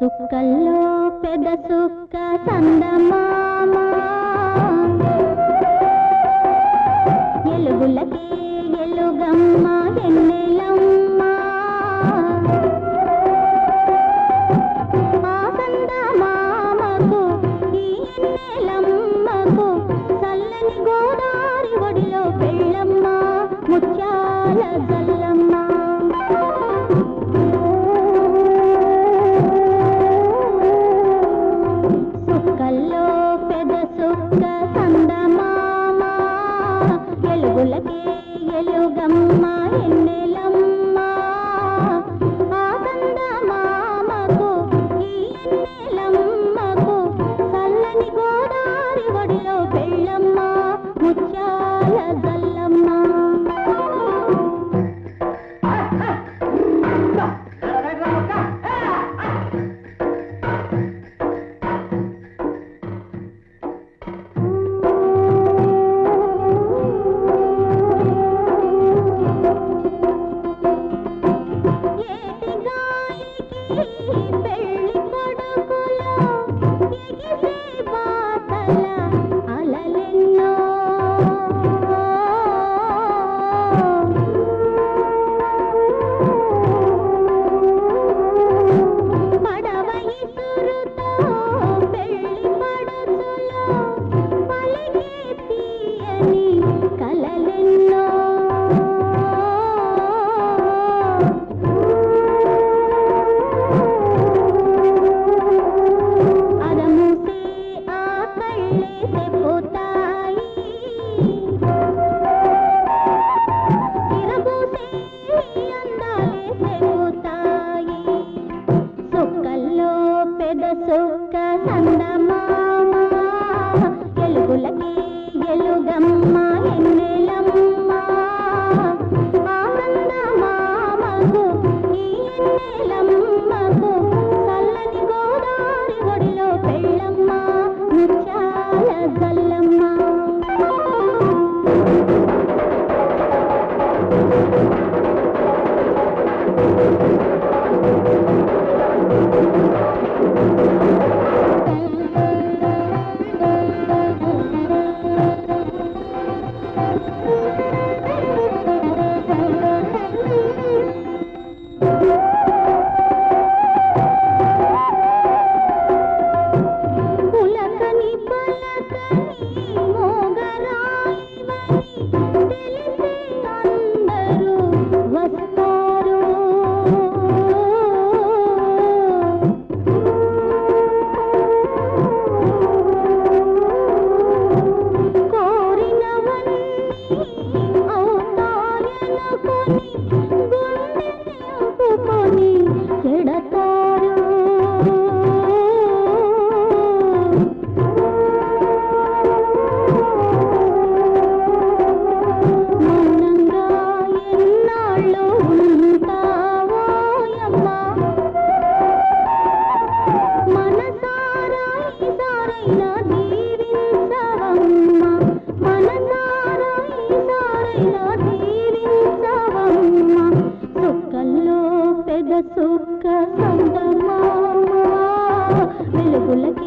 సుక్కల్లో పెద్ద సుక్క సందమా? ముత్యాల సుఖ సుక్క వెలుగులకి